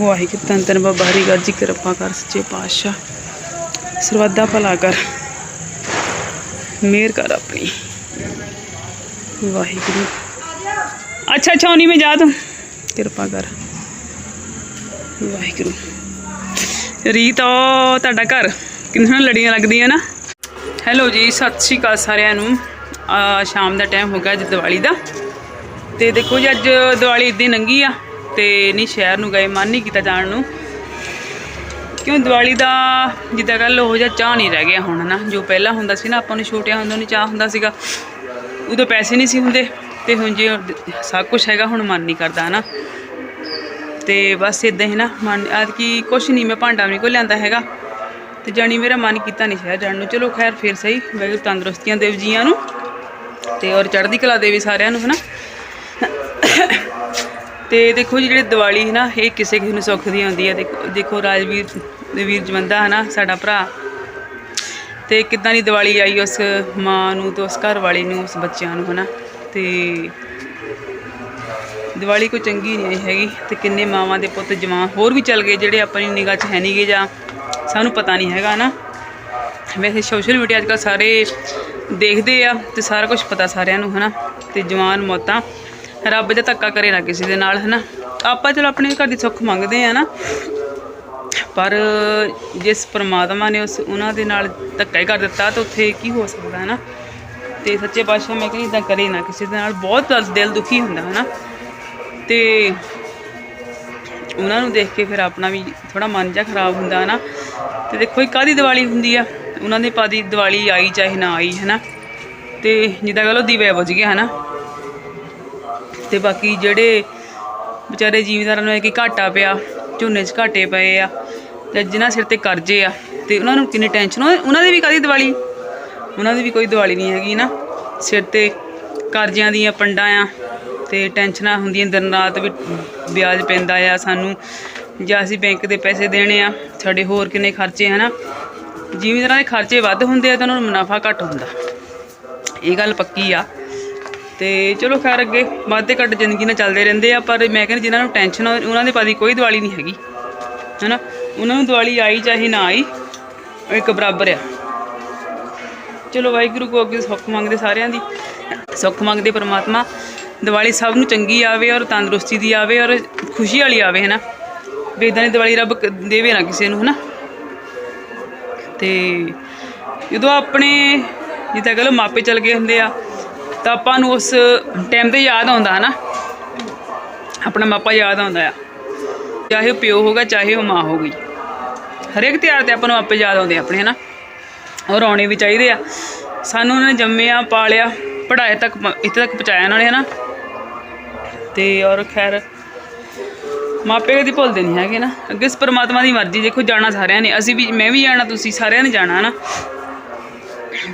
ਵਾਹਿਗੁਰੂ ਧੰਨ ਧੰਨ ਬਾਬਾ ਹਰੀ ਗਰ ਜੀ ਕਿਰਪਾ ਕਰ ਸੱਚੇ ਪਾਤਸ਼ਾਹ ਸਰਵਦਾ ਭਲਾ ਕਰ ਮਿਹਰ ਕਰ ਆਪਣੀ ਵਾਹਿਗੁਰੂ ਅੱਛਾ ਅੱਛਾ ਉਨੀ में जा तू ਕਿਰਪਾ ਕਰ ਵਾਹਿਗੁਰੂ ਰੀਤ ਉਹ ਤੁਹਾਡਾ ਘਰ ਕਿੰਨਾਂ ਲੜੀਆਂ ਲੱਗਦੀਆਂ ਨਾ ਹੈਲੋ ਜੀ ਸਤਿ ਸ਼੍ਰੀ ਅਕਾਲ ਸਾਰਿਆਂ ਨੂੰ ਆ ਸ਼ਾਮ ਦਾ ਟਾਈਮ ਹੋ ਗਿਆ ਅੱਜ ਦੀਵਾਲੀ ਦਾ ਤੇ ਦੇਖੋ ਜੀ ਅੱਜ ਦੀਵਾਲੀ ਇਦਾਂ ਲੰਗੀ ਆ ਤੇ ਨਹੀਂ ਸ਼ਹਿਰ ਨੂੰ ਗਏ, ਮਨ ਨਹੀਂ ਕੀਤਾ ਜਾਣ ਨੂੰ। ਕਿਉਂ ਦੀਵਾਲੀ ਦਾ ਜਿੱਦਾਂ ਕੱਲ ਉਹ ਜਿਹਾ ਚਾਹ ਨਹੀਂ ਰਹਿ ਗਿਆ ਹੁਣ ਨਾ ਜੋ ਪਹਿਲਾਂ ਹੁੰਦਾ ਸੀ ਨਾ, ਆਪਾਂ ਨੂੰ ਛੋਟਿਆਂ ਹੁੰਦੋਂ ਨਹੀਂ ਚਾਹ ਹੁੰਦਾ ਸੀਗਾ। ਉਦੋਂ ਪੈਸੇ ਨਹੀਂ ਸੀ ਹੁੰਦੇ ਤੇ ਹੁਣ ਜੇ ਸਭ ਕੁਝ ਹੈਗਾ, ਹੁਣ ਮਨ ਨਹੀਂ ਕਰਦਾ ਨਾ ਤੇ ਬਸ ਇਦਾਂ ਹੀ ਨਾ, ਮਨ ਅੱਜ ਕੀ ਕੁਛ ਨਹੀਂ, ਮੈਂ ਭਾਂਡਾ ਵੀ ਨਹੀਂ ਲਿਆਂਦਾ ਹੈਗਾ। ਤੇ ਜਾਣੀ ਮੇਰਾ ਮਨ ਕੀਤਾ ਨਹੀਂ ਸ਼ਹਿਰ ਜਾਣ ਨੂੰ। ਚਲੋ ਖੈਰ, ਫਿਰ ਸਹੀ। ਵਾਹਿਗੁਰੂ ਤੰਦਰੁਸਤੀਆਂ ਦੇਵ ਜੀਆਂ ਨੂੰ ਤੇ ਔਰ ਚੜ੍ਹਦੀ ਕਲਾ ਦੇਵੀ ਸਾਰਿਆਂ ਨੂੰ, ਹਨਾ? ਤੇ ਦੇਖੋ ਜੀ ਜਿਹੜੀ ਦੀਵਾਲੀ ਹੈ ਨਾ, ਇਹ ਕਿਸੇ ਕਿਸੇ ਨੂੰ ਸੁੱਖ ਦੀ ਆਉਂਦੀ ਹੈ। ਦੇਖੋ ਰਾਜਵੀਰ, ਵੀਰ ਜਵੰਦਾ ਹੈ ਨਾ, ਸਾਡਾ ਭਰਾ। ਤੇ ਕਿੱਦਾਂ ਦੀ ਦੀਵਾਲੀ ਆਈ ਉਸ ਮਾਂ ਨੂੰ ਤੇ ਉਸ ਘਰ ਵਾਲੀ ਨੂੰ, ਉਸ ਬੱਚਿਆਂ ਨੂੰ, ਹਨਾ? ਤੇ ਦੀਵਾਲੀ ਕੋਈ ਚੰਗੀ ਨਹੀਂ ਹੈਗੀ ਤੇ ਕਿੰਨੇ ਮਾਵਾਂ ਦੇ ਪੁੱਤ ਜਵਾਨ ਹੋਰ ਵੀ ਚੱਲ ਗਏ ਜਿਹੜੇ ਆਪਣੀ ਨਿਗਾਹ 'ਚ ਹੈ ਨਹੀਂਗੇ ਜਾਂ ਸਾਨੂੰ ਪਤਾ ਨਹੀਂ ਹੈਗਾ ਨਾ ਵੈਸੇ ਸੋਸ਼ਲ ਮੀਡੀਆ ਅੱਜ ਕੱਲ੍ਹ ਸਾਰੇ ਦੇਖਦੇ ਆ ਤੇ ਸਾਰਾ ਕੁਝ ਪਤਾ ਸਾਰਿਆਂ ਨੂੰ, ਹਨਾ? ਤੇ ਜਵਾਨ ਮੌਤਾਂ। ਰੱਬ ਦਾ ਧੱਕਾ ਕਰੇ ਨਾ ਕਿਸੇ ਦੇ ਨਾਲ, ਹਨਾ? ਆਪਾਂ ਚਲੋ ਆਪਣੇ ਘਰ ਦੀ ਸੁੱਖ ਮੰਗਦੇ ਆ ਨਾ ਪਰ ਜਿਸ ਪਰਮਾਤਮਾ ਨੇ ਉਸ, ਉਹਨਾਂ ਦੇ ਨਾਲ ਧੱਕਾ ਹੀ ਕਰ ਦਿੱਤਾ, ਤਾਂ ਉੱਥੇ ਕੀ ਹੋ ਸਕਦਾ ਹੈ ਨਾ ਤੇ ਸੱਚੇ ਪਾਤਸ਼ਾਹ ਮੈਂ ਕਹਿੰਦੀ ਇਦਾਂ ਕਰੇ ਨਾ ਕਿਸੇ ਦੇ ਨਾਲ, ਬਹੁਤ ਦਿਲ ਦੁਖੀ ਹੁੰਦਾ ਹੈ ਨਾ ਤੇ ਉਹਨਾਂ ਨੂੰ ਦੇਖ ਕੇ ਫਿਰ ਆਪਣਾ ਵੀ ਥੋੜਾ ਮਨ ਜਿਹਾ ਖਰਾਬ ਹੁੰਦਾ ਹੈ ਨਾ ਤੇ ਦੇਖੋ ਇਹ ਕਾਦੀ ਦੀਵਾਲੀ ਹੁੰਦੀ ਆ? ਉਹਨਾਂ ਦੇ ਪਾਦੀ ਦੀਵਾਲੀ ਆਈ ਚਾਹੇ ਨਾ ਆਈ ਹੈ ਨਾ ਤੇ ਜਿੱਦਾਂ ਕਹ ਲਓ ਦੀਵੇ ਬੁਝ ਗਏ ਹੈ ਨਾ ਤੇ ਬਾਕੀ ਜਿਹੜੇ ਵਿਚਾਰੇ ਜ਼ਿਮੀਂਦਾਰਾਂ ਨੂੰ ਇਹ ਕਿ ਘਾਟਾ ਪਿਆ, ਝੋਨੇ 'ਚ ਘਾਟੇ ਪਏ ਆ ਤੇ ਜਿਨ੍ਹਾਂ ਸਿਰ ਤੇ ਕਰਜ਼ੇ ਆ ਤੇ ਉਹਨਾਂ ਨੂੰ ਕਿੰਨੀ ਟੈਨਸ਼ਨ ਉਹਨਾਂ ਦੀ ਵੀ ਕਾਦੀ ਦੀਵਾਲੀ? ਉਹਨਾਂ ਦੀ ਵੀ ਕੋਈ ਦੀਵਾਲੀ ਨਹੀਂ ਹੈਗੀ ਨਾ। ਸਿਰ ਤੇ ਕਰਜ਼ਿਆਂ ਦੀਆਂ ਪੰਡਾਂ ਆ ਤੇ ਟੈਨਸ਼ਨਾਂ ਹੁੰਦੀਆਂ, ਦਿਨ ਰਾਤ ਵੀ ਵਿਆਜ ਪੈਂਦਾ ਆ ਸਾਨੂੰ। ਜਾਂ ਅਸੀਂ ਬੈਂਕ ਦੇ ਪੈਸੇ ਦੇਣੇ ਆ, ਸਾਡੇ ਹੋਰ ਕਿੰਨੇ ਖਰਚੇ ਹਨਾ? ਜ਼ਿਮੀਂਦਾਰਾਂ ਦੇ ਖਰਚੇ ਵੱਧ ਹੁੰਦੇ ਆ ਤਾਂ ਉਹਨਾਂ ਨੂੰ ਮੁਨਾਫਾ ਘੱਟ ਹੁੰਦਾ। ਇਹ ਗੱਲ ਪੱਕੀ ਆ। ਤੇ ਚਲੋ ਖੈਰ ਅੱਗੇ ਵਾਧੇ ਘੱਟ ਜ਼ਿੰਦਗੀ ਨਾਲ ਚੱਲਦੇ ਰਹਿੰਦੇ ਆ, ਪਰ ਮੈਂ ਕਹਿੰਦੀ ਜਿਨ੍ਹਾਂ ਨੂੰ ਟੈਨਸ਼ਨ ਉਹਨਾਂ ਦੇ ਪਾਦੀ ਕੋਈ ਦਿਵਾਲੀ ਨਹੀਂ ਹੈਗੀ। ਹੈਨਾ? ਉਹਨਾਂ ਨੂੰ ਦਿਵਾਲੀ ਆਈ ਚਾਹੇ ਨਾ ਆਈ ਇੱਕ ਬਰਾਬਰ ਆ। ਚਲੋ ਵਾਹਿਗੁਰੂ ਕੋ ਅੱਗੇ ਸੁੱਖ ਮੰਗਦੇ ਸਾਰਿਆਂ ਦੀ, ਸੁੱਖ ਮੰਗਦੇ ਪਰਮਾਤਮਾ। ਦੀਵਾਲੀ ਸਭ ਨੂੰ ਚੰਗੀ ਆਵੇ ਔਰ ਤੰਦਰੁਸਤੀ ਦੀ ਆਵੇ ਔਰ ਖੁਸ਼ੀ ਵਾਲੀ ਆਵੇ, ਹੈਨਾ? ਵੀ ਏਦਾਂ ਦੀ ਦੀਵਾਲੀ ਰੱਬ ਦੇਵੇ ਨਾ ਕਿਸੇ ਨੂੰ, ਹੈਨਾ? ਤੇ ਜਦੋਂ ਆਪਣੇ, ਜਿੱਦਾਂ ਕਹ ਲਓ ਮਾਪੇ ਚਲ ਗਏ ਹੁੰਦੇ ਆ ਤਾਂ ਆਪਾਂ ਨੂੰ ਉਸ ਟਾਈਮ ਤੇ ਯਾਦ ਆਉਂਦਾ, ਹਨਾ? ਆਪਣਾ ਮਾਪਾ ਯਾਦ ਆਉਂਦਾ ਆ। ਚਾਹੇ ਉਹ ਪਿਓ ਹੋਗਾ ਚਾਹੇ ਉਹ ਮਾਂ ਹੋਗੀ ਹਰੇਕ ਤਿਉਹਾਰ ਤੇ ਆਪਾਂ ਨੂੰ ਆਪੇ ਯਾਦ ਆਉਂਦੇ ਆ ਆਪਣੇ, ਹਨਾ? ਔਰ ਆਉਣੇ ਵੀ ਚਾਹੀਦੇ ਆ। ਸਾਨੂੰ ਉਹਨਾਂ ਨੇ ਜੰਮਿਆ, ਪਾਲਿਆ, ਪੜ੍ਹਾਇਆ ਤੱਕ, ਇੱਥੇ ਤੱਕ ਪਹੁੰਚਾਇਆ ਉਹਨਾਂ ਨਾਲੇ ਹਨਾ? ਤੇ ਔਰ ਖੈਰ, ਮਾਪੇ ਕਦੀ ਭੁੱਲਦੇ ਨਹੀਂ ਹੈਗੇ ਨਾ। ਅੱਗੇ ਇਸ ਪਰਮਾਤਮਾ ਦੀ ਮਰਜ਼ੀ, ਦੇਖੋ ਜਾਣਾ ਸਾਰਿਆਂ ਨੇ। ਅਸੀਂ ਵੀ, ਮੈਂ ਵੀ ਜਾਣਾ, ਤੁਸੀਂ ਸਾਰਿਆਂ ਨੇ ਜਾਣਾ, ਹਨਾ?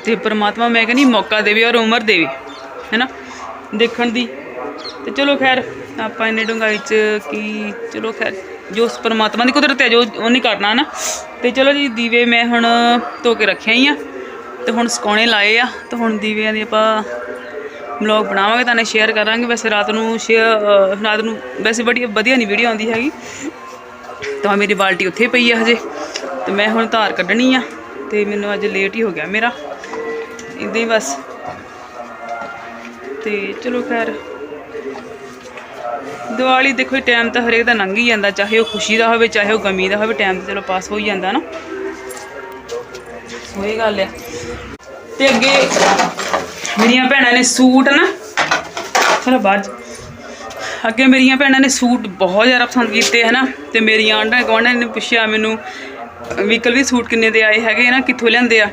ਤੇ ਪਰਮਾਤਮਾ, ਮੈਂ ਕਹਿੰਦੀ, ਮੌਕਾ ਦੇਵੇ ਔਰ ਉਮਰ ਦੇਵੇ। ਹੈਨਾ? ਦੇਖਣ ਦੀ। ਤੇ ਚਲੋ ਖੈਰ, ਆਪਾਂ ਇੰਨੇ ਡੂੰਘਾਈ ਚ ਕੀ, ਚਲੋ ਖੈਰ, ਜੋ ਪਰਮਾਤਮਾ ਦੀ ਕੁਦਰਤ ਹੈ, ਜੋ ਉਹਨੇ ਕਰਨਾ ਨਾ। ਤੇ ਚਲੋ ਜੀ, ਦੀਵੇ ਮੈਂ ਹੁਣ ਧੋ ਕੇ ਰੱਖਿਆ ਹੀ ਆ। ਤੇ ਹੁਣ ਸੁਕਾਉਣੇ ਲਾਏ ਆ। ਤੇ ਹੁਣ ਦੀਵਿਆਂ ਦੀ ਆਪਾਂ ਵਲੌਗ ਬਣਾਵਾਂਗੇ, ਤਾਂ ਸ਼ੇਅਰ ਕਰਾਂਗੇ। ਵੈਸੇ ਰਾਤ ਨੂੰ ਸ਼ੇਅਰ ਰਾਤ ਨੂੰ ਵੈਸੇ ਬੜੀ ਵਧੀਆ ਨਹੀਂ ਵੀਡੀਓ ਆਉਂਦੀ ਹੈਗੀ। ਤਾਂ ਮੇਰੀ ਬਾਲਟੀ ਉੱਥੇ ਪਈ ਆ ਹਜੇ। ਤੇ ਮੈਂ ਹੁਣ ਧਾਰ ਕੱਢਣੀ ਆ। ਤੇ ਮੈਨੂੰ ਅੱਜ ਲੇਟ ਹੀ ਹੋ ਗਿਆ ਮੇਰਾ। ਇਦਾਂ ਹੀ ਬਸ। ਤੇ ਚਲੋ ਖੈਰ। ਦੀਵਾਲੀ ਦੇਖੋ ਟਾਈਮ ਤਾਂ ਹਰੇਕ ਦਾ ਲੰਘ ਹੀ ਜਾਂਦਾ, ਚਾਹੇ ਉਹ ਖੁਸ਼ੀ ਦਾ ਹੋਵੇ, ਚਾਹੇ ਉਹ ਗਮੀ ਦਾ ਹੋਵੇ ਟਾਈਮ ਤਾਂ ਚਲੋ ਪਾਸ ਹੋ ਹੀ ਜਾਂਦਾ ਨਾ। ਸੋ ਗੱਲ ਆ। ਤੇ ਅੱਗੇ ਮੇਰੀਆਂ ਭੈਣਾਂ ਨੇ ਸੂਟ ਨਾ, ਚਲੋ ਬਾਅਦ 'ਚ। ਅੱਗੇ ਮੇਰੀਆਂ ਭੈਣਾਂ ਨੇ ਸੂਟ ਬਹੁਤ ਜ਼ਿਆਦਾ ਪਸੰਦ ਕੀਤੇ, ਹਨਾ? ਤੇ ਮੇਰੀਆਂ ਆਂਢਾਂ ਗੁਆਂਢਾਂ ਨੇ ਪੁੱਛਿਆ ਮੈਨੂੰ ਵੀਕਲ ਵੀ ਸੂਟ ਕਿੰਨੇ ਦੇ ਆਏ ਹੈਗੇ ਨਾ, ਕਿੱਥੋਂ ਲਿਆਂਦੇ ਆ?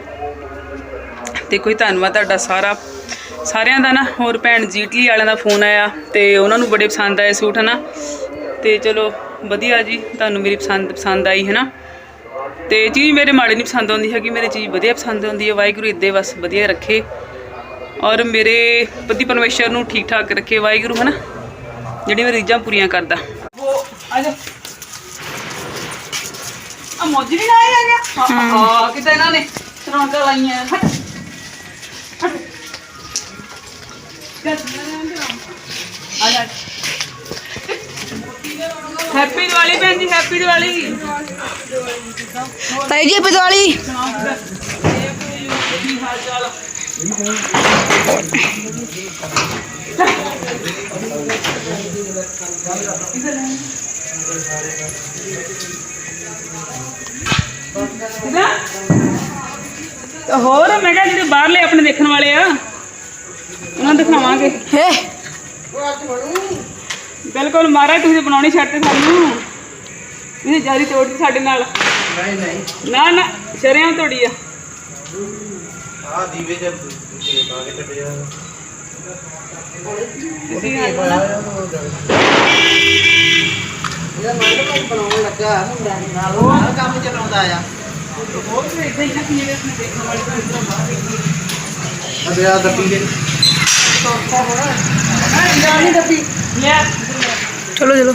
ਤੇ ਕੋਈ ਧੰਨਵਾਦ ਤੁਹਾਡਾ ਸਾਰਾ। ਸਾਰਿਆਂ ਦਾ ਨਾ ਹੋਰ ਭੈਣ ਜੀ ਇਟਲੀ ਵਾਲਿਆਂ ਦਾ ਫੋਨ ਆਇਆ ਤੇ ਉਹਨਾਂ ਨੂੰ ਬੜੇ ਪਸੰਦ ਆਏ ਸੂਟ ਹਨਾ? ਤੇ ਚਲੋ ਵਧੀਆ ਜੀ ਤੁਹਾਨੂੰ ਮੇਰੀ ਪਸੰਦ ਪਸੰਦ ਆਈ ਹਨਾ? ਤੇ ਚੀਜ਼ ਮੇਰੇ ਮਾੜੀ ਨਹੀਂ ਪਸੰਦ ਆਉਂਦੀ ਹੈਗੀ ਮੇਰੇ ਚੀਜ਼ ਵਧੀਆ ਪਸੰਦ ਆਉਂਦੀ ਹੈ ਵਾਹਿਗੁਰੂ ਇੱਦੇ ਬਸ ਵਧੀਆ ਰੱਖੇ। ਔਰ ਮੇਰੇ ਪਤੀ ਪਰਮੇਸ਼ਰ ਨੂੰ ਠੀਕ ਠਾਕ ਰੱਖੇ ਵਾਹਿਗੁਰੂ ਹਨਾ? ਜਿਹੜੀ ਮੇਰੀ ਰੀਝਾਂ ਪੂਰੀਆਂ ਕਰਦਾ। ਉਹ ਆ ਜਾ। ਆ ਮੋਜੀ ਵੀ ਨਾ ਹਾਂ। ਹਾਂ ਕਿਤੇ ਇਹਨਾਂ ਨੇ? ਤਰੌਂਕਾ ਲਾਈਆਂ। ਹਟ। ਹਟ। ਆ ਹੈਪੀ ਦੀਵਾਲੀ ਭੈਣ ਜੀ ਹੈਪੀ ਦੀਵਾਲੀ। ਤਾਈ ਜੀ ਪਦਵਾਲੀ ਤਾਂ ਹੋਰ? ਮੈਂ ਕਿਹਾ ਜਿਹੜੇ ਬਾਹਰਲੇ ਆਪਣੇ ਦੇਖਣ ਵਾਲੇ ਆ। ਨੂੰ ਦਿਖਾਵਾਂਗੇ। ਹੇ। ਬਿਲਕੁਲ ਮਹਾਰਾਜ ਤੁਸੀਂ ਬਣਾਉਣੀ ਛੱਡਤੇ ਸਾਨੂੰ। ਇਹ ਜਾਰੀ ਤੋੜਦੀ ਸਾਡੇ ਨਾਲ। ਨਹੀਂ ਨਹੀਂ। ਨਾ ਨਾ ਸ਼ਰਿਆਂ ਤੋੜੀ ਆ। ਆ ਦੀਵੇ ਜਦ ਤੇ ਪਾ ਕੇ ਟੱਟ ਜਾ ਤੁਸੀਂ ਇਹਦਾ ਮਨ ਨੂੰ ਬਣਾਉਣ ਲੱਗਾ ਹੁੰਦਾ ਨਾਲ। ਨਾਲ ਕੰਮ ਚਲਾਉਂਦਾ ਆ। ਬਹੁਤ ਇਦਾਂ ਹੀ ਨਾ ਕਿ ਜਿਹੜੇ ਆਪਣੇ ਦੇਖਣ ਵਾਲੇ ਤਾਂ ਇਦਾਂ ਬਾਹਰ ਦੇਖੀ ਅਬੇ ਆ ਦੱਬੀ ਦੇ ਜਾਣੀ ਦੱਬੀ ਲੈ ਚਲੋ ਚਲੋ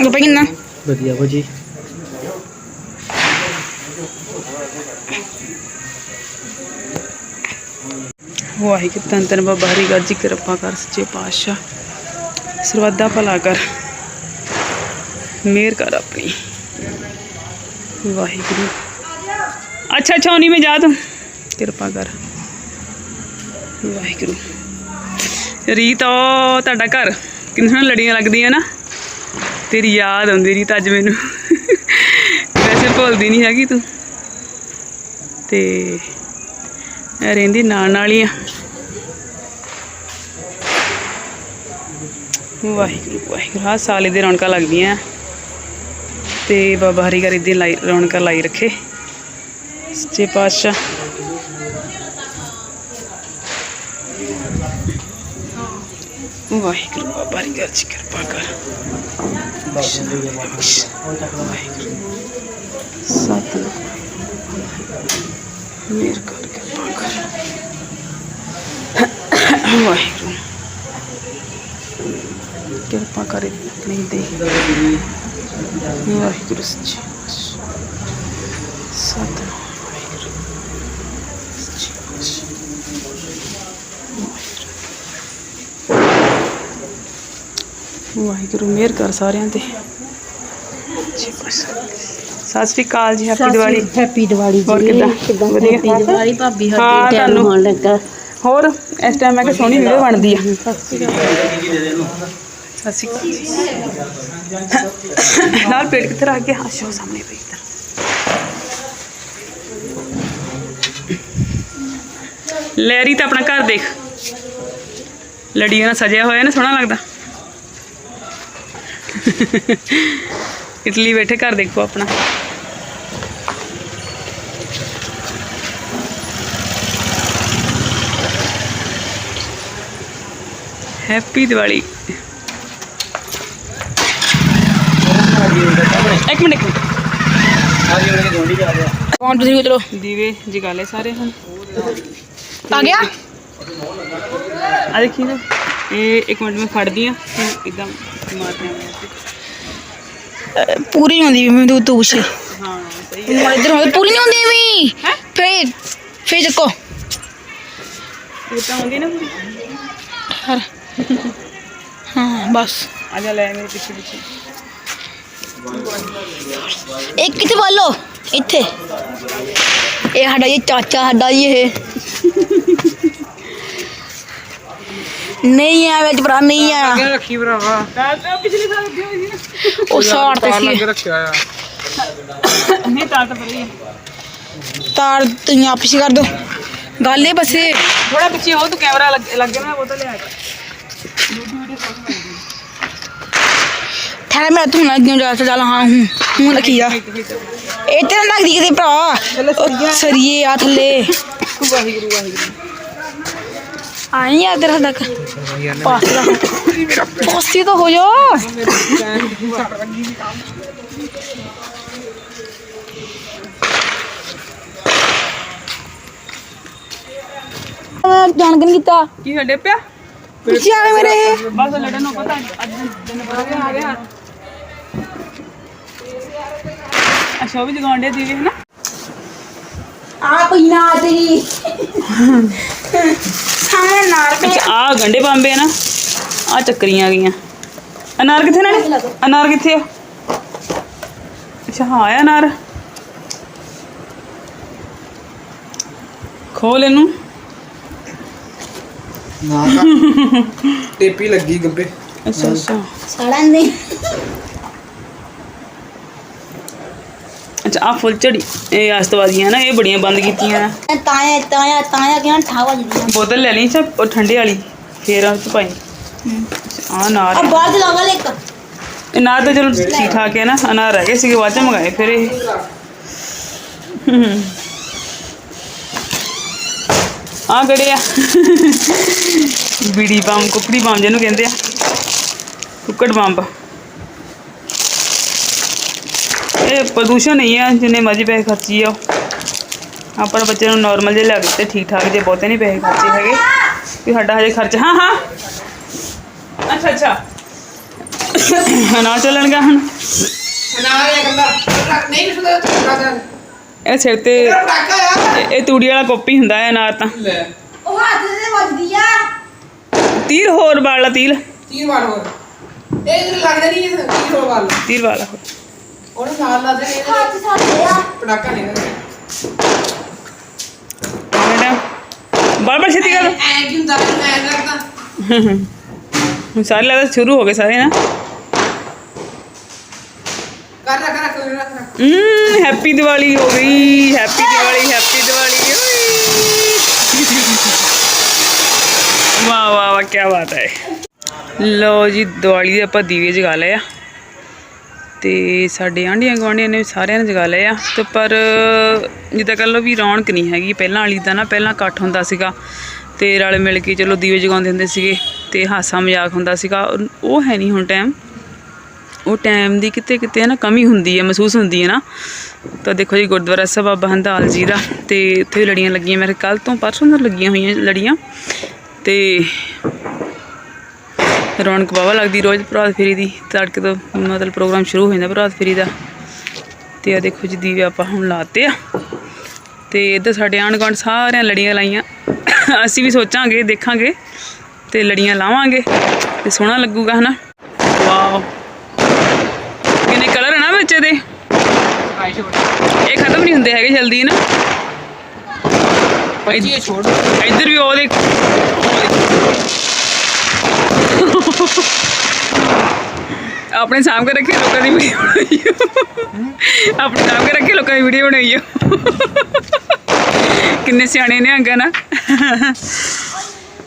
ਰੁਪਏ ਕਿੰਨਾ ਵਧੀਆ ਭਾਜੀ ਵਾਹਿਗੁਰੂ ਧੰਨ ਧੰਨ ਬਾਬਾ ਹਰੀ ਗੱਲ ਜੀ ਕਿਰਪਾ ਕਰ ਸੱਚੇ ਪਾਤਸ਼ਾਹ ਸਰਵਦਾ ਭਲਾ ਕਰ ਮਿਹਰ ਕਰ ਆਪਣੀ। ਵਾਹਿਗੁਰੂ। ਅੱਛਾ ਅੱਛਾ, ਉਨੀ ਮੈਂ ਜਾ ਤੂੰ। ਕਿਰਪਾ ਕਰ। ਵਾਹਿਗੁਰੂ। ਰੀਤ, ਉਹ ਤੁਹਾਡਾ ਘਰ ਕਿੰਨੇ ਲੜੀਆਂ ਲੱਗਦੀਆਂ ਨਾ। ਤੇਰੀ ਯਾਦ ਆਉਂਦੀ ਰੀਤ ਅੱਜ ਮੈਨੂੰ। ਵੈਸੇ ਭੁੱਲਦੀ ਨਹੀਂ ਹੈਗੀ ਤੂੰ। ਤੇ ਰਹਿੰਦੀ ਨਾਲ ਨਾਲ ਹੀ ਆ। ਵਾਹਿਗੁਰੂ ਵਾਹਿਗੁਰੂ। ਹਾਂ ਸਾਲੇ ਦੇ ਰੌਣਕਾਂ ਲੱਗਦੀਆਂ। ਤੇ ਬਾਬਾ ਹਰੀ ਗਰੀ ਦੀ ਲਾਈ, ਰੌਣਕਾਂ ਲਾਈ ਰੱਖੇ। ਸੱਚੇ ਪਾਤਸ਼ਾਹ। ਵਾਹਿਗੁਰੂ ਬਾਬਾ ਹਰੀ ਗਰ ਜੀ ਕਿਰਪਾ ਕਰ। ਵਾਹਿਗੁਰੂ। ਸਤਿ ਮੇਰ ਕਰ ਕਿਰਪਾ ਕਰ। ਵਾਹਿਗੁਰੂ। ਕਿਰਪਾ ਕਰੇ ਨਹੀਂ ਦੇ ਵਾਹਿਗੁਰੂ ਸੱਚੇ ਪਾਤਸ਼ਾਹ। ਵਾਹਿਗੁਰੂ ਮਿਹਰ ਕਰ ਸਾਰਿਆਂ ਤੇ। ਸਤਿ ਸ੍ਰੀ ਅਕਾਲ ਜੀ ਹੈਪੀ ਦੀਵਾਲੀ ਹੈਪੀ ਦੀਵਾਲੀ ਹੋਰ ਜੀ ਕਿੱਦਾਂ? ਕਿੱਦਾਂ ਵਧੀਆ? ਹੈਪੀ ਦੀਵਾਲੀ ਭਾਬੀ ਹਾਂ, ਸਾਡੀ ਟਾਈਮ। ਹੋਣ ਲੱਗਾ ਹੋਰ ਇਸ ਟਾਈਮ ਮੈਂ ਕਿ ਸੋਹਣੀ ਵੀਡੀਓ ਬਣਦੀ ਆ ਸਤਿ ਨਾਲ ਪੇਟ ਕਿੱਥੇ ਰੱਖ ਗਿਆ? ਅੱਛਾ ਸਾਹਮਣੇ ਪਈ ਇੱਧਰ। ਲੈਰੀ ਤਾਂ ਆਪਣਾ ਘਰ ਦੇਖ। ਲੜੀਆਂ ਨਾਲ ਸਜਿਆ ਹੋਇਆ ਨਾ, ਸੋਹਣਾ ਲੱਗਦਾ। ਇਟਲੀ ਬੈਠੇ, ਘਰ ਦੇਖੋ ਆਪਣਾ। ਹੈਪੀ ਦੀਵਾਲੀ। ਇੱਕ ਮਿੰਟ ਇੱਕ ਮਿੰਟ ਆ ਜੀ ਉਹਨੇ ਗੋਂਡੀ ਜਾ ਰਿਹਾ ਕੌਣ ਤੁਸੀਂ ਚਲੋ ਦੀਵੇ ਜਗਾ ਲਏ ਸਾਰੇ ਹੁਣ ਆ ਗਿਆ ਆ ਦੇਖੀ ਨਾ ਇਹ ਇੱਕ ਮਿੰਟ ਮੈਂ ਫੜਦੀ ਆ ਤੂੰ ਇਦਾਂ ਮਾਰਦੇ ਅਹ ਪੂਰੀ ਨਹੀਂ ਹੁੰਦੀ ਵੀ ਮੈਨੂੰ ਤੂੰ ਪੁੱਛ ਹਾਂ ਸਹੀ ਹੁਣ ਇੱਧਰ ਹੋ ਪੂਰੀ ਨਹੀਂ ਹੁੰਦੀ ਵੀ ਫੇਰ ਫੇਰ ਚੱਕੋ ਇਹ ਤਾਂ ਹੁੰਦੀ ਨਾ ਪੂਰੀ ਹਰ ਹਾਂ ਬਸ ਆ ਜਾ ਲੈ ਮੇਰੇ ਪਿੱਛੇ ਪਿੱਛੇ ਇੱਕ ਕਿੱਥੇ ਵਾਲੋ ਇੱਥੇ। ਇਹ ਸਾਡਾ ਇਹ ਚਾਚਾ ਸਾਡਾ ਜੀ ਇਹ। ਨਹੀਂ ਆ ਵਿੱਚ ਭਰਾ ਨਹੀਂ ਆ। ਰੱਖੀ ਭਰਾਵਾ। ਤਾਂ ਪਿਛਲੇ ਸਾਲ ਅੱਗੇ ਹੋਈ ਸੀ। ਨਾ ਉਹ ਸਾੜ ਤੇ ਸੀ ਰੱਖਿਆ ਆ। ਨਹੀਂ ਤਾਂ ਤਾਂ ਪਈ। ਤਾਰ ਤੁਸੀਂ ਆਪਸ ਕਰ ਦੋ ਗੱਲ ਇਹ ਬਸੇ ਥੋੜਾ ਪਿੱਛੇ ਹੋ ਤੂੰ ਕੈਮਰਾ ਲੱਗ ਮੈਂ ਉਹ ਤਾਂ ਲਿਆ ਠਹਿਰ ਮੈਂ ਤੂੰ ਨਾ ਕਿਉਂ ਜਾ ਚੱਲ ਹਾਂ ਹੂੰ ਹੂੰ ਲਖੀ ਆ। ਇਹ ਤੇ ਨਾ ਕਿਤੇ ਭਰਾ? ਉਹ ਸਰੀਏ ਆ ਥੱਲੇ। ਵਾਹਿਗੁਰੂ ਵਾਹਿਗੁਰੂ ਆਈ ਆ ਤੇਰਾ ਤੱਕ। ਪਾਸ ਦਾ ਪਾਸੀ ਤਾਂ ਹੋ ਜਾ। ਜਾਣ ਕੇ ਨੀ ਕੀਤਾ। ਕੀ ਹੱਡੇ ਪਿਆ? ਪਿੱਛੇ ਆ ਗਏ ਮੇਰੇ। ਬਸ ਲੜਨ ਨੂੰ ਪਤਾ ਅੱਜ ਦਿਨ ਬੜਾ ਆ ਗਿਆ। ਅੱਛਾ ਉਹ ਵੀ ਜਗਾਉਂਦੇ ਦੀਵੇ ਹਨਾ? ਆ ਕੋਈ ਨਾ ਤੇਰੀ ਸਾਹਮਣੇ ਨਾਲ ਪੇ ਅੱਛਾ ਆ ਗੰਡੇ ਬੰਬੇ ਆ ਨਾ ਆ ਚੱਕਰੀਆਂ ਆ ਗਈਆਂ। ਅਨਾਰ ਕਿੱਥੇ ਨਾਲੇ ਅਨਾਰ ਕਿੱਥੇ ਆ? ਅੱਛਾ ਹਾਂ ਆ ਅਨਾਰ। ਖੋਲ ਇਹਨੂੰ। ਨਾ ਟੇਪੀ ਲੱਗੀ ਗੱਬੇ। ਅੱਛਾ ਅੱਛਾ। ਸੜਨ ਦੇ। ਅੱਛਾ ਆ ਫੁੱਲ ਝੜੀ ਇਹ ਆਸਤਵਾਦੀਆਂ ਨਾ ਇਹ ਬੜੀਆਂ ਬੰਦ ਕੀਤੀਆਂ। ਤਾਇਆ ਤਾਇਆ ਤਾਇਆ ਕਿਹਨਾਂ ਠਾਵਾ ਜੀ ਬੋਤਲ ਲੈ ਲਈ ਚਾ ਉਹ ਠੰਡੇ ਵਾਲੀ? ਫੇਰ ਚ ਪਾਈ ਆ ਅਨਾਰ। ਆ ਬਾਹਰ ਦੇ ਲਗਾ ਲੈ ਇੱਕ। ਅਨਾਰ ਤਾਂ ਚਲੋ ਠੀਕ ਠਾਕ ਹੈ ਨਾ ਅਨਾਰ ਰਹਿ ਗਏ ਸੀਗੇ ਬਾਅਦ ਚ ਮੰਗਾਏ ਫਿਰ ਇਹ। ਆ ਗੜੇ ਆ? ਬੀੜੀ ਬੰਬ ਕੁਕੜੀ ਬੰਬ ਜਿਹਨੂੰ ਕਹਿੰਦੇ ਆ। ਕੁੱਕੜ ਬੰਬ। ਇਹ ਪ੍ਰਦੂਸ਼ਣ ਨਹੀਂ ਆ ਜਿੰਨੇ ਮਰਜ਼ੀ ਪੈਸੇ ਖਰਚੀ ਆ ਆਪਣੇ ਬੱਚੇ ਨੂੰ ਨਾਰਮਲ ਜੇ ਲੱਗ ਤੇ ਠੀਕ ਠਾਕ ਜੇ ਬਹੁਤੇ ਨਹੀਂ ਪੈਸੇ ਖਰਚੇ ਹੈਗੇ। ਕਿ ਸਾਡਾ ਹਜੇ ਖਰਚ ਹਾਂ ਹਾਂ। ਅੱਛਾ ਅੱਛਾ। ਨਾ ਚੱਲਣਗਾ ਹੁਣ। ਨਾ ਇਹ ਗੱਲਾਂ ਨਹੀਂ ਸੁਣਦਾ ਪਟਾਕਾ ਇਹ ਸਿਰ ਤੇ ਇਹ- ਤੂੜੀ ਵਾਲਾ ਕੋਪੀ ਹੁੰਦਾ ਹੈ ਅਨਾਰ ਤਾਂ। ਲੈ। ਉਹ ਹੱਥ ਤੇ ਵੱਜਦੀ ਆ। ਤੀਰ ਹੋਰ ਵਾਲਾ ਤੀਲ। ਤੀਰ ਵਾਰ ਹੋਰ। ਇਹ ਜਿਹੜੇ ਲੱਗਦੇ ਨਹੀਂ ਇਹ ਤੀਰ ਹੋਰ ਵਾਰ ਤੀਰ ਵਾਲਾ ਹੋਰ। ਉਹਨੂੰ ਨਾਲ ਲਾ ਦੇ ਹੱਥ ਸਾਡੇ ਆ ਪਟਾਕਾ ਨਹੀਂ ਮੈਡਮ ਬਾਰ ਬਾਰ ਛੇਤੀ ਕਰ ਐ ਕੀ ਹੁੰਦਾ ਐ ਕਰਦਾ। ਹੁਣ ਸਾਰੇ ਲੱਗਦਾ ਸ਼ੁਰੂ ਹੋ ਗਏ ਸਾਰੇ ਨਾ। ਕਰ ਰੱਖ ਰੱਖ ਰੱਖ ਰੱਖ। ਹਮ ਹੈਪੀ ਦੀਵਾਲੀ ਹੋ ਗਈ ਹੈਪੀ ਦੀਵਾਲੀ ਹੈਪੀ ਦੀਵਾਲੀ ਵਾਹ ਵਾਹ ਵਾਹ ਕੀ ਬਾਤ ਹੈ। ਲੋ ਜੀ ਦੀਵਾਲੀ ਦੇ ਆਪਾਂ ਦੀਵੇ ਜਗਾ ਲਏ ਆ। ਤੇ ਸਾਡੇ ਆਂਢੀਆਂ ਗੁਆਂਢੀਆਂ ਨੇ ਸਾਰਿਆਂ ਨੇ ਜਗਾ ਲਿਆ ਆ ਤੇ ਪਰ ਜਿੱਦਾਂ ਕਹ ਲਓ ਵੀ ਰੌਣਕ ਨਹੀਂ ਹੈਗੀ। ਪਹਿਲਾਂ ਵਾਲੀ ਦਾ ਨਾ, ਪਹਿਲਾਂ ਇਕੱਠ ਹੁੰਦਾ ਸੀਗਾ ਤੇ ਰਲ ਮਿਲ ਕੇ ਚਲੋ ਦੀਵੇ ਜਗਾਉਂਦੇ ਹੁੰਦੇ ਸੀਗੇ ਤੇ ਹਾਸਾ ਮਜ਼ਾਕ ਹੁੰਦਾ ਸੀਗਾ। ਉਹ- ਹੈ ਨਹੀਂ ਹੁਣ ਟਾਈਮ ਉਹ ਟਾਈਮ ਦੀ ਕਿਤੇ ਕਿਤੇ ਹੈ ਨਾ ਕਮੀ ਹੁੰਦੀ ਹੈ, ਮਹਿਸੂਸ ਹੁੰਦੀ ਹੈ ਨਾ। ਤਾਂ ਦੇਖੋ ਜੀ, ਗੁਰਦੁਆਰਾ ਸਾਹਿਬ ਬਾਬਾ ਹੰਦਾਲ ਜੀ ਦਾ ਤੇ ਉੱਥੇ ਲੜੀਆਂ ਲੱਗੀਆਂ। ਮੇਰੇ ਕੱਲ ਤੋਂ ਪਰਸੋਂ ਤੋਂ ਲੱਗੀਆਂ ਹੋਈਆਂ ਲੜੀਆਂ। ਤੇ ਰੌਣਕ ਬਾਵਾ ਲੱਗਦੀ ਰੋਜ਼ ਪ੍ਰਭਾਤ ਫੇਰੀ ਦੀ ਤੜਕੇ ਤੋਂ ਮਤਲਬ ਪ੍ਰੋਗਰਾਮ ਸ਼ੁਰੂ ਹੋ ਜਾਂਦਾ ਪ੍ਰਭਾਤ ਫੇਰੀ ਦਾ। ਤੇ ਆ ਦੇਖੋ ਜੀ ਦੀਵੇ ਆਪਾਂ ਹੁਣ ਲਾਤੇ ਆ। ਤੇ ਇੱਧਰ ਸਾਡੇ ਆਂਢ ਗੁਆਂਢ ਸਾਰਿਆਂ ਲੜੀਆਂ ਲਾਈਆਂ। ਅਸੀਂ ਵੀ ਸੋਚਾਂਗੇ ਦੇਖਾਂਗੇ ਤੇ ਲੜੀਆਂ ਲਾਵਾਂਗੇ ਤੇ ਸੋਹਣਾ ਲੱਗੂਗਾ ਹਨਾ? ਵਾਓ। ਕਿੰਨੇ ਕਲਰ ਹੈ ਨਾ ਵਿੱਚ ਇਹਦੇ? ਇਹ ਖਤਮ ਨਹੀਂ ਹੁੰਦੇ ਹੈਗੇ ਜਲਦੀ ਨਾ ਭਾਈ ਇਹ ਛੋੜ ਇੱਧਰ ਵੀ ਉਹ ਦੇਖ। ਆਪਣੇ ਸਾਹਮਣੇ ਰੱਖੇ ਲੋਕਾਂ ਦੀ ਵੀਡੀਓ ਬਣਾਈ ਆਪਣੇ ਸਾਹਮਣੇ ਰੱਖੇ ਲੋਕਾਂ ਦੀ ਵੀਡੀਓ ਬਣਾਈ ਕਿੰਨੇ ਸਿਆਣੇ ਨੇ ਅੰਗਾ ਨਾ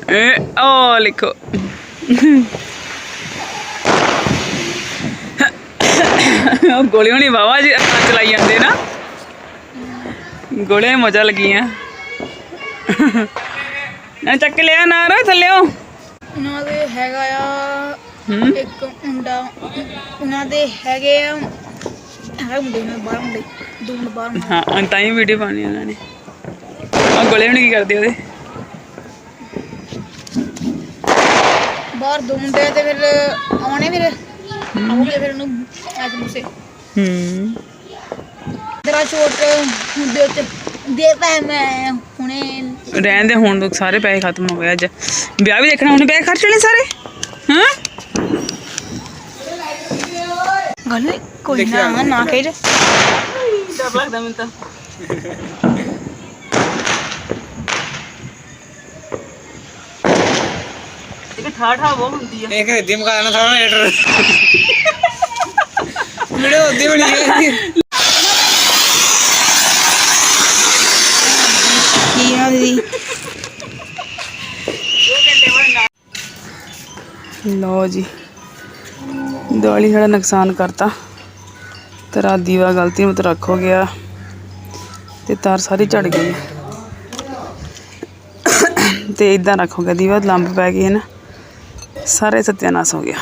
ਇਹ ਉਹ ਲਿਖੋ। ਉਹ ਗੋਲੀ ਹੋਣੀ ਵਾਵਾ ਜੀ ਅੱਖਾਂ ਚਲਾਈ ਜਾਂਦੇ ਨਾ। ਗੋਲੀਆਂ ਮਜ਼ਾ ਲੱਗੀਆਂ। ਨਾ ਚੱਕ ਲਿਆ ਨਾਰ, ਥੱਲਿਓ। ਉਹਨਾਂ ਦੇ ਹੈਗਾ ਆ ਹੂੰ। ਇੱਕ ਮੁੰਡਾ ਉਹਨਾਂ ਦੇ ਹੈਗੇ ਆ ਹੈਗਾ ਮੁੰਡੇ ਨਾਲ ਬਾਹਰ ਮੁੰਡੇ ਦੋ ਮੁੰਡੇ ਬਾਹਰ ਮੁੰਡੇ। ਹਾਂ ਤਾਂ ਹੀ ਵੀਡੀਓ ਪਾਣੀ ਉਹਨਾਂ ਨੇ। ਆ ਗੋਲੇ ਹੁਣ ਕੀ ਕਰਦੇ ਉਹਦੇ। ਬਾਹਰ ਦੋ ਮੁੰਡੇ ਤੇ ਫਿਰ ਆਉਣੇ ਫਿਰ? ਆਉਗੇ ਫਿਰ ਉਹਨੂੰ ਐਸ ਮੁਸੇ। ਹੂੰ। ਤੇਰਾ ਛੋਟ ਹੁੰਦੇ ਉੱਤੇ। ਦੇ ਪੈ ਮੈਂ ਹੁਣੇ ਰਹਿਣ ਦੇ ਹੁਣ ਤਾਂ ਸਾਰੇ ਪੈਸੇ ਖਤਮ ਹੋ ਗਏ ਅੱਜ। ਵਿਆਹ ਵੀ ਦੇਖਣਾ ਹੁਣ ਪੈਸੇ ਖਰਚ ਲੈਣੇ ਸਾਰੇ? ਹਾਂ? ਗੱਲ ਕੋਈ ਨਾ ਨਾ ਕਹਿ ਡਰ ਲੱਗਦਾ ਮੈਨੂੰ ਤਾਂ। ਇਹ ਠਾ ਠਾ ਬਹੁਤ ਹੁੰਦੀ ਆ। ਇਹ ਕਿ ਦਿਮ ਕਾ ਨਾ ਸਾਰਾ ਐਡਰ ਵੀਡੀਓ ਉੱਦੀ ਬਣੀ ਹੈ ਕੀ ਆ ਦੀਦੀ ਲਓ ਜੀ। ਦਿਵਾਲੀ ਸਾਡਾ ਨੁਕਸਾਨ ਕਰਤਾ। ਤੇਰਾ ਦੀਵਾ ਗਲਤੀ ਨਾਲ ਰੱਖ ਹੋ ਗਿਆ। ਤੇ ਤਾਰ ਸਾਰੀ ਝੜ ਗਈ। ਹੈ। ਤੇ ਇਦਾਂ ਰੱਖ ਹੋ ਗਿਆ ਦੀਵਾ, ਲੰਬ ਪੈ ਗਈ ਹੈ ਨਾ। ਸਾਰੇ ਸਤਿਆਨਾਸ਼ ਹੋ ਗਿਆ।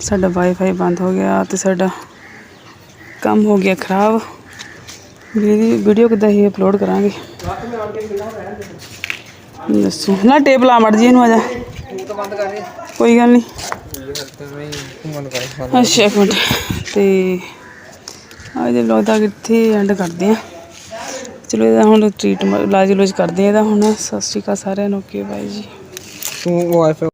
ਸਾਡਾ ਵਾਈਫਾਈ ਬੰਦ ਹੋ ਗਿਆ ਤੇ ਸਾਡਾ ਕੰਮ ਹੋ ਗਿਆ ਖਰਾਬ। ਵੀਡੀਓ ਵੀਡੀਓ ਕਿੱਦਾਂ ਹੀ ਅਪਲੋਡ ਕਰਾਂਗੇ। ਦੱਸੋ। ਨਾ ਟੇਪ ਲਾ ਮੜ ਜੀ ਇਹਨੂੰ ਆ ਜਾ। ਬੰਦ ਕਰ ਕੋਈ ਗੱਲ ਨਹੀਂ। ਅੱਛਾ, ਇੱਕ ਮਿੰਟ। ਤੇ ਅੱਜ ਦੇ ਵਲੌਗ ਦਾ ਇੱਥੇ ਐਂਡ ਕਰਦੇ ਆ। ਚਲੋ, ਇਹਦਾ ਹੁਣ ਟ੍ਰੀਟਮੈਂਟ ਇਲਾਜ ਇਲਾਜ ਕਰਦੇ ਆ ਇਹਦਾ ਹੁਣ। ਸਤਿ ਸ਼੍ਰੀ ਅਕਾਲ ਸਾਰਿਆਂ ਨੂੰ, ਓਕੇ ਬਾਈ ਜੀ। ਤੂੰ ਵਾਈਫਾਈ